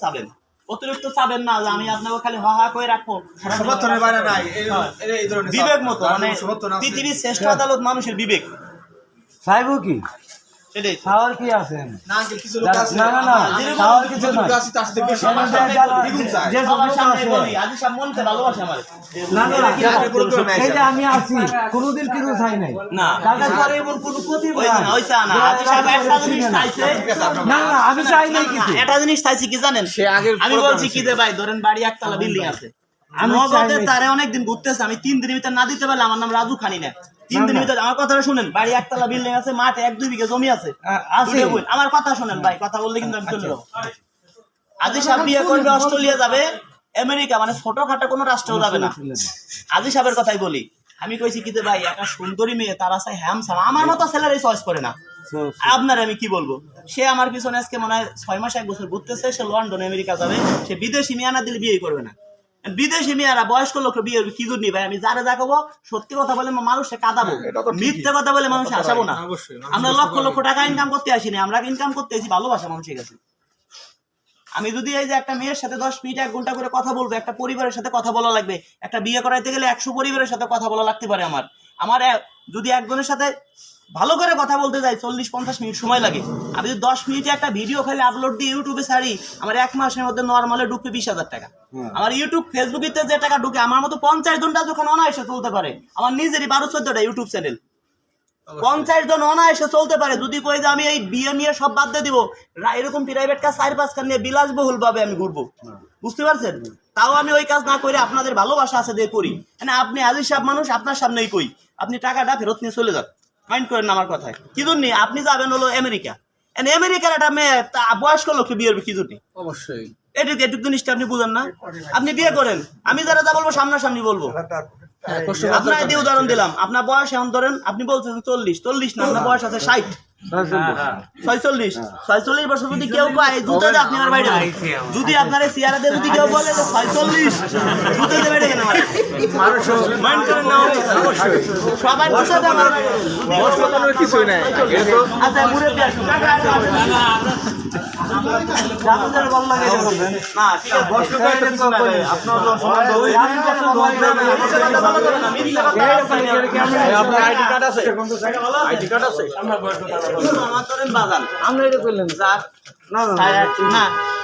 চাবেন। অতিরিক্ত চাবেন না যে আমি আপনাকে খালি হা হা করে রাখব। সমর্থনের বাইরে নাই এই এই- এই ধরনের বিবেক মতো মানে পৃথিবীর শ্রেষ্ঠ আদালত মানুষের বিবেক। সাহেব কি? সেটাই খাওয়ার কি আছেন না কিছু লোক আছে না, না, না, খাওয়ার কিছু কিছু আছে তার সাথে বেশি যে যারা- দ্বিগুণ চায়। যে সব সবার লোক সামনে আছে, বলি আজি সব মনতে ভালোবাসে আমার। না, না, না, কি আপনি পুরো করে নেয় এই যে আমি আছি কোনোদিন কিছু চাই নাই। না। তাদের পরে এমন কোনো ক্ষতি ওই না ওই না আজি সাহেব একটা জিনিস চাইছে। না না আমি চাই নাই কিছু। একটা জিনিস চাইছি কি জানেন? সে আমি বলছি কি। দে ভাই ধরেন বাড়ি একতলা বিল্ডিং আছে। আমি তারে অনেকদিন ঘুরতেছে আমি তিন দিনের ভিতরে না দিতে পারলে আমার নাম রাজু খানি না। তিন ভিতরে আমার কথাটা শুনেন। বাড়ি একতলা বিল্ডিং আছে মাঠে এক দুই বিঘা জমি আছে। আছে। আমার কথা শুনেন ভাই কথা বললে কিন্তু আমি চলে যাব। আজি সাহেব বিয়ে করবে অস্ট্রেলিয়া যাবে। আমেরিকা মানে ছোটখাটো কোনো রাষ্ট্রেও যাবে না। আজি সাহেবের কথাই বলি। আমি কইছি কি ভাই একটা সুন্দরী মেয়ে তার আছে হ্যামসাম আমার মতো ছেলেরাই চয়েস করে না। আপনার আমি কি বলব? সে আমার পিছনে আজকে মনে হয় ছয় মাস এক বছর ঘুরতেছে সে লন্ডন আমেরিকা যাবে। সে বিদেশি মেয়ে না দিলে বিয়ে করবে না। বিদেশি মেয়েরা বয়স্ক লোক বিয়ে করবে কি জন্য ভাই? আমি যারে দেখাবো সত্যি কথা বলে মানুষে কাঁদাবো। মিথ্যে কথা বলে মানুষে আসাবো না। আমরা লক্ষ লক্ষ টাকা ইনকাম করতে আসিনি আমরা ইনকাম করতে আসি ভালোবাসা মানুষের কাছে আমি যদি এই যে একটা মেয়ের সাথে দশ মিনিট এক ঘণ্টা করে কথা বলব একটা পরিবারের সাথে কথা বলা লাগবে একটা বিয়ে করাইতে গেলে একশো পরিবারের সাথে কথা বলা লাগতে পারে আমার। আমার যদি একজনের সাথে ভালো করে কথা বলতে যাই চল্লিশ পঞ্চাশ মিনিট সময় লাগে। আমি যদি দশ মিনিটে একটা ভিডিও খালি আপলোড দিয়ে ইউটিউবে ছাড়ি আমার এক মাসের মধ্যে নর্মালে ঢুকবে বিশ হাজার টাকা। আমার ইউটিউব ফেসবুকেতে যে টাকা ঢুকে আমার মতো পঞ্চাশ জনটা যখন অনায়াসে চলতে পারে আমার নিজেরই বারো চোদ্দটা ইউটিউব চ্যানেল পঞ্চাশ জন অনায়াসে চলতে পারে যদি কই যে আমি এই বিয়ে নিয়ে সব বাদ দিয়ে দিব এরকম প্রাইভেট কাজ চার পাঁচ খান নিয়ে বিলাসবহুল ভাবে আমি ঘুরবো। বুঝতে পারছেন? তাও আমি ওই কাজ না করে আপনাদের ভালোবাসা আছে দিয়ে করি। মানে আপনি আজিজ সাহেব মানুষ আপনার সামনেই কই। আপনি টাকাটা ফেরত নিয়ে চলে যান। মাইন্ড করেন আমার কথায়। কি জন্য? আপনি যাবেন হলো আমেরিকা। আমেরিকার একটা মেয়ে তা বয়স্ক লোককে বিয়ে হবে কি জন্য? অবশ্যই। এটুকু এটুকু জিনিসটা আপনি বুঝেন না। আপনি বিয়ে করেন। আমি যারা যা বলব সামনাসামনি বলব। আপনার দিয়ে উদাহরণ দিলাম। আপনার বয়স এখন ধরেন আপনি বলছেন চল্লিশ চল্লিশ না আপনার বয়স আছে ষাট। ছয়চল্লিশ। ছয়চল্লিশ। বছর যদি কেউ কয় জুতো দিয়ে আপনি আমার বাড়ি যদি আপনার এই চেয়ারে দিয়ে যদি কেউ বলে ছয়চল্লিশ জুতো দিয়ে বেড়ে গেলে মাইন্ড করেন না সবাই জুতো দিয়ে আমার বাড়ি কিছুই নাই। আচ্ছা মুড়ে দিয়ে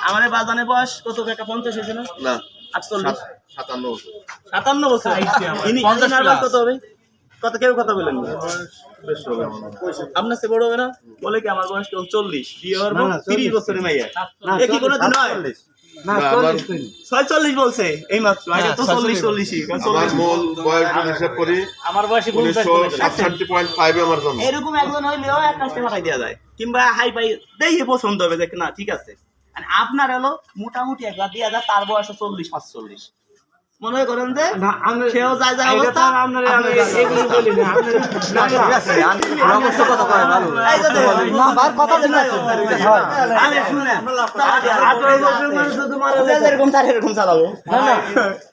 আমার বাজান বয়স কত টাকা পঞ্চাশ হয়েছে না আটচল্লিশ সাতান্ন বছর সাতান্ন বছর কত হবে কত কেউ কথা বলেন আপনার সে বড় হবে না? বলে কি আমার বয়স চল্লিশ? বিয়ে হওয়ার না, না, তিরিশ বছরের মেয়ে এ কি কোনো দিন হয় না না, চল্লিশ আমার- ছয়চল্লিশ বলছে এই মাত্র। আগে তো চল্লিশ চল্লিশই আমার মূল বয়স হিসাব করি আমার বয়সে সাতষট্টি পয়েন্ট ফাইভে আমার জন্ম। এরকম একজন হইলেও এক কাজটা পাঠাই দেওয়া যায়। কিংবা হাই পাই দেখে পছন্দ হবে যে না ঠিক আছে। আর আপনার হলো মোটামুটি একবার দিয়ে যায় তার বয়স চল্লিশ পাঁচচল্লিশ। মনে করেন যে সেও যায় যায় অবস্থা আর আপনারা- আমি এগুলো বলি না, আপনারা- না, না। ঠিক আছে আঙ্কেল অবশ্য কথা কয় ভালো এই যে দেখুন। না, বার কথা দিন না। হয়। আরে শুনেন, আঠারো বছরের মানুষ শুধু মারা যে যায়। যেরকম তার এরকম চালাবো না, না,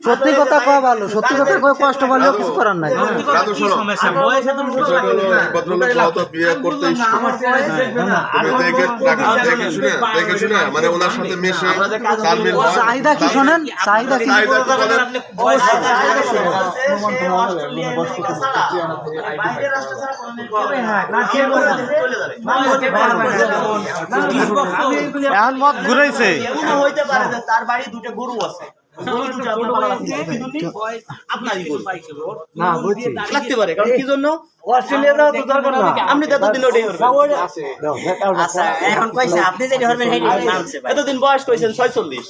সত্যি কথা কয়া ভালো সত্যি কথা কয়ে কষ্ট পারলেও কিছু করার নাই। দেখে শুনে মানে ওনার সাথে মিশে হয়। চাহিদা কি শোনেন? চাহিদা কি? চাহিদা কি এখন মত ঘুরাইছে। হইতে পারে যে তার বাড়ি দুটো গরু আছে? আপনারই গরু। না লাগতে পারে কারণ কি জন্য? অস্ট্রেলিয়া তো দরকার না। আপনি তো এতদিন ওটাই করবেন। আচ্ছা এখন কইছে আপনি যেটা হবেন হেডি জানছে ভাই। এতদিন বয়স কইছেন ছয়চল্লিশ।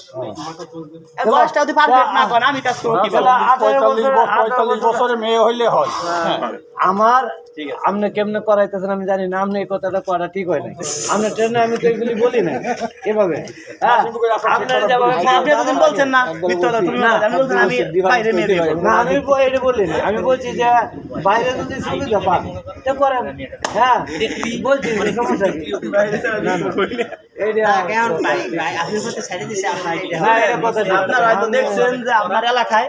বয়সটা যদি পারফেক্ট না করেন আমি কাজ করব মেয়ে হইলে হয়। আমার আপনি কেমনে করাইতেছেন আমি জানি না আপনি এই কথাটা করা ঠিক হয় না আপনি ট্রেনে আমি তো এগুলি বলি না এভাবে। হ্যাঁ আপনি এতদিন বলছেন না মিথ্যা কথা, তুমি বলছেন, আমি বলছেন আমি বাইরে মেয়ে বিয়ে করব। না আমি ব- এটা বলি না। আমি বলছি যে বাইরে যদি সুবিধা পান। তো করেন। হ্যাঁ বলছি সমস্যা কি? না, না। আপনার হ্যাঁ। আপনারা হয়তো দেখছেন যে আপনার এলাকায়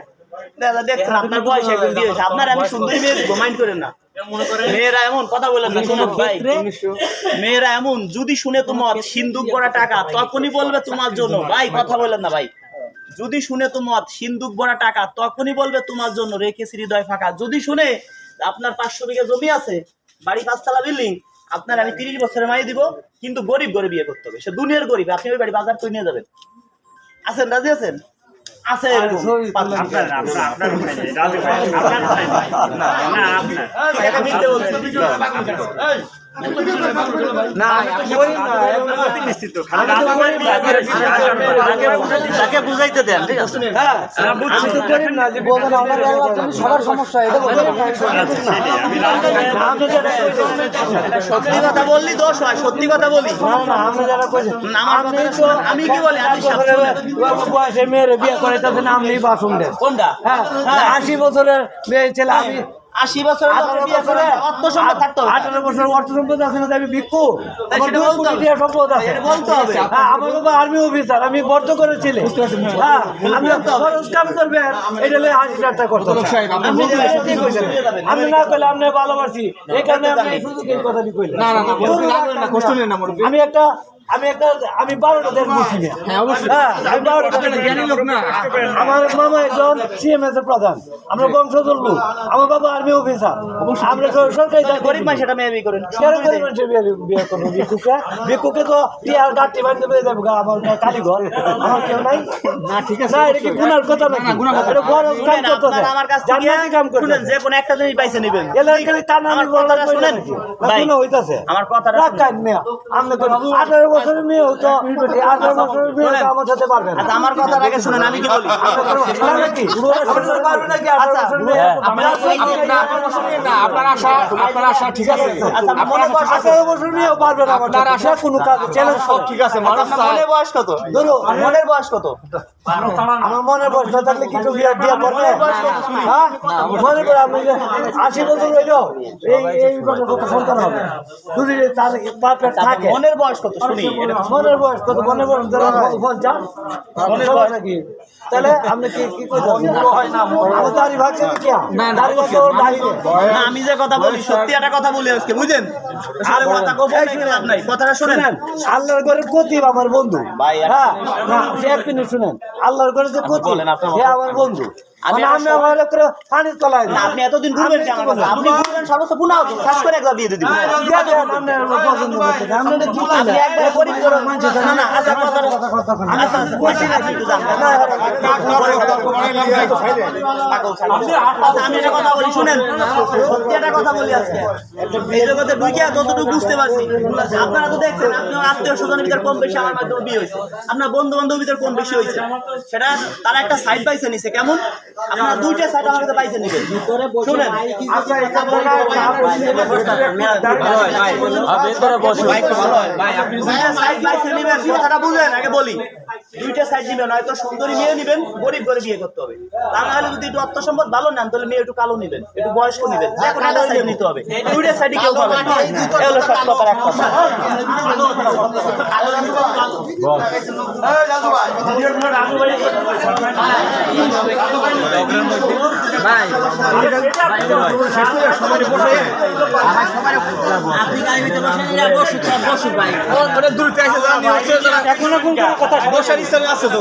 দেখছেন আপনার বয়স এখন হয়েছে আপনার আমি সুন্দরী মেয়ে করেন না। মেয়েরা এমন কথা বলেন না শোনো মেয়েরা এমন যদি শুনে তোমার সিন্ধুক ভরা টাকা তখনই বলবে তোমার জন্য। ভাই কথা বলেন না ভাই। যদি শুনে তোমার সিন্ধুক ভরা টাকা তখনই বলবে তোমার জন্য। রেখেছি হৃদয় ফাঁকা। যদি শুনে আপনার পাঁচশো বিঘা জমি আছে বাড়ি পাঁচতলা বিল্ডিং আপনার আমি তিরিশ বছরের মাই দিব কিন্তু গরিব গরিব বিয়ে করতে হবে। সে দুনিয়ার গরিব আপনি ওই বাড়ি বাজার করে নিয়ে যাবেন। আছেন রাজি আছেন? আছে আপনার পাঁচজন। না আমি করি না তাকে বুঝাইতে দেন ঠিক আছে? হ্যাঁ আমি তো করি না যে বোঝেন আমার আল্লাহ তুমি সবার সমস্যা এটা বলতে আমি যেটা এটা সত্যি কথা বললি দোষ হয় সত্যি কথা বলি। না না আমি যারা কইছি না, আমার আমি কথাটা তো শুনুন, আমি কি বলি? আপনি ষাট বছরের বয়সে মেয়ের বিয়ে করাইতেছেন আপনি বাসন দেন কোনটা? হ্যাঁ। আশি বছরের মেয়ে ছেলে আমি আশি বছরের লোকের আঠারো বিয়ে করে বছরে অর্থ সম্পদ থাকতে আঠারো বছর অর্থ সম্পদ আছে না আমি ভিক্ষু। সম্পদ আছে। এটা বলতে হবে। হ্যাঁ আমার বাবা আর্মি অফিসার আমি বদ্ধ করেছিলাম হ্যাঁ আমি করবেন এটা আশি টাকা করতে না আপনি ভালোবাসি। এই কারণে আপনি শুধু এই না না না কষ্ট নেই না আমি একটা আমি একটা আমি বারোটা দেশ বসি না হ্যাঁ হ্যাঁ আমি বারোটা আমার মামা একজন সিএমএস এর প্রধান। আমরা বংশধর লোক। আমার বাবা আর্মি অফিসার আমরা সরকারি গরিব মানুষ এটা মেয়ে বিয়ে করেন কেন করে মানুষের বিয়ে বিয়ে করব। ভিক্ষুকে। ভিক্ষুকে তো বিয়ার গাঁটি বাঁধতে পেরে যাব আমার কারিগর আমার কেউ নাই। না ঠিক আছে না এটা কি গুনার কথা নাকি? এটা বড় কাম করতে আপনারা আমার কাছ জান্নাতি কাম করতে শুনেন, যে কোনো একটা জিনিস পাইছে নিবেন। এলাকায় টানা আমার আমি বড় কথাটা কইলে শুনেন। না, হইতাছে। আমার কথাটা রাগ কান মেয়া। আপনি তো আঠারো বছরের মেয়ে হতো আঠারো বছরের মেয়ে হতো আমার সাথে পারবে না আচ্ছা আমার কথার আগে শুনেন আমি কি বলি আপনার পারবে নাকি আঠারো বছরের মেয়ে? আপনার আশা আপনার আশা ঠিক আছে আচ্ছা মনে বয়স আঠারো বছরের মেয়েও পারবে না আমার সাথে। কোনো কাজ চ্যালেঞ্জ সব ঠিক আছে মানুষ মনের বয়স কত মনের বয়স কত আমার মনে বয়স না থাকলে কিছু বিয়ে হ্যাঁ মনে করে আপনি আশি বছর হইল এই এই বছর কত সন্তান হবে যদি তার পারফেক্ট থাকে মনের বয়স কত শুনি মনের বয়স কত মনের বয়স ধরো পঞ্চাশ মনের নাকি? তাহলে আপনি কি কি হয় না আমি দাড়ি ভাগছে কি দাড়ি ভাগছে ওর না আমি যে কথা বলি সত্যি একটা কথা বলি আজকে বুঝেন? আসলে কথা গোপন লাভ নাই কথাটা শুনেন। আল্লাহর ঘরে কতিব আমার বন্ধু। ভাই, এক- হ্যাঁ না এক মিনিট শুনেন। আল্লাহর ঘরে যে কতিব সে আমার বন্ধু। আমি মানে আমি আমার করে পানির তলায় না, আপনি এতদিন ঘুরবেন কি আমার আপনি ঘুরবেন সর্বোচ্চ পুনাও তো শ্বাস করে একবার দিয়ে দিবেন দিয়ে দেন, আপনি পছন্দ করতেন। আপনি এটা কি কইলেন? আপনি একবার গরিব করে মানুষের না না আচ্ছা কথাটা আচ্ছা আচ্ছা বলছি না কিন্তু জানবেন না পাগল ছাড়া। আচ্ছা, আমি একটা কথা বলি শুনেন সত্যি একটা কথা বলি আজকে এই জগতে ঢুকে যতটুকু বুঝতে পারছি আপনারা তো দেখছেন আপনার আত্মীয় স্বজনের ভিতর কম বেশি আমার মাধ্যমে বিয়ে হয়েছে আপনার বন্ধু বান্ধবের ভিতর কম বেশি হয়েছে সেটা তারা একটা সাইড পাইছে নিছে কেমন আপনারা দুইটা সাইড আমার কাছে পাইছে নিবেন শুনেন কথাটা বুঝেন আগে বলি দুইটা সাইড নিবেন হয়তো সুন্দরী মেয়ে নিবেন গরিব করে বিয়ে করতে হবে তা না যদি একটু অর্থ সম্পদ ভালো নেন তাহলে মেয়ে একটু কালো নিবেন একটু বয়স্ক নিবেন যে কোনো একটা সাইড নিতে হবে দুইটা সাইডে কেউ। সব এক কথা ভাই এখনও কোন কথা বসার ইচ্ছা আছে তো।